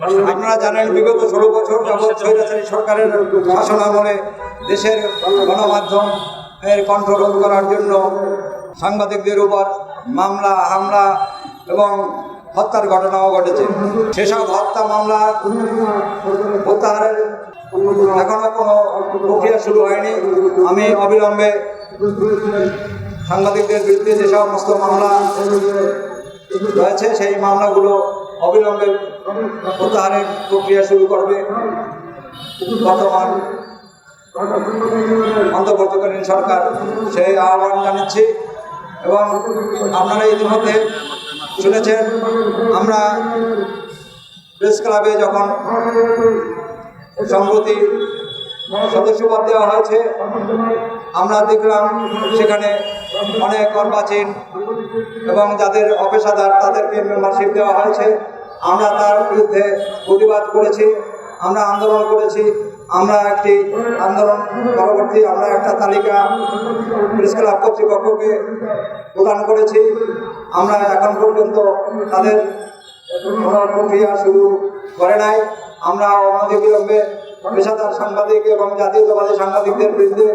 আপনারা জানেন, বিগত ষোলো বছর যাবৎ সরকারের শাসন আমলে দেশের গণমাধ্যম এর কন্ট্রোল করার জন্য সাংবাদিকদের উপর মামলা, হামলা এবং হত্যার ঘটনাও ঘটেছে। সেসব হত্যা, মামলা প্রত্যাহারের এখনও কোনো প্রক্রিয়া শুরু হয়নি। আমি অবিলম্বে সাংবাদিকদের বিরুদ্ধে যে সমস্ত মামলা রয়েছে, সেই মামলাগুলো অবিলম্বে প্রত্যাহারের প্রক্রিয়া শুরু করবে। বর্তমান অন্তর্বর্তীকালীন সরকার সেই আহ্বান জানাচ্ছি এবং আপনারা ইতিমধ্যে শুনেছেন, আমরা প্রেস ক্লাবে যখন সম্প্রতি সদস্যপদ দেওয়া হয়েছে, আমরা দেখলাম সেখানে অনেক অর্বাচীন এবং যাদের অপেশাদার তাদেরকে মেম্বারশিপ দেওয়া হয়েছে। আমরা তার বিরুদ্ধে প্রতিবাদ করেছি, আমরা আন্দোলন করেছি, আমরা একটি আন্দোলন পরবর্তী আমরা একটা তালিকা প্রেস ক্লাব কর্তৃপক্ষকে প্রদান করেছি। আমরা এখন পর্যন্ত তাদের কোনো প্রক্রিয়া শুরু করে নাই। আমরা অনতি বিলম্বে পেশাদার সাংবাদিক এবং জাতীয়তাবাদী সাংবাদিকদের বিরুদ্ধে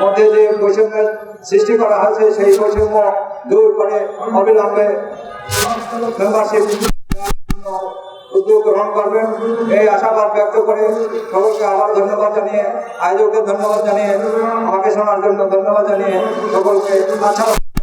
মধ্যে যে বৈষম্যের সৃষ্টি করা হয়েছে, সেই বৈষম্য দূর করে অবিলম্বে মেম্বারশিপ উদ্যোগ গ্রহণ করবেন। এই আশাবাদ ব্যক্ত করে সকলকে আবার ধন্যবাদ জানিয়ে, আয়োজকদের ধন্যবাদ জানিয়ে আমাকে শোনার জন্য ধন্যবাদ জানিয়ে সকলকে আশা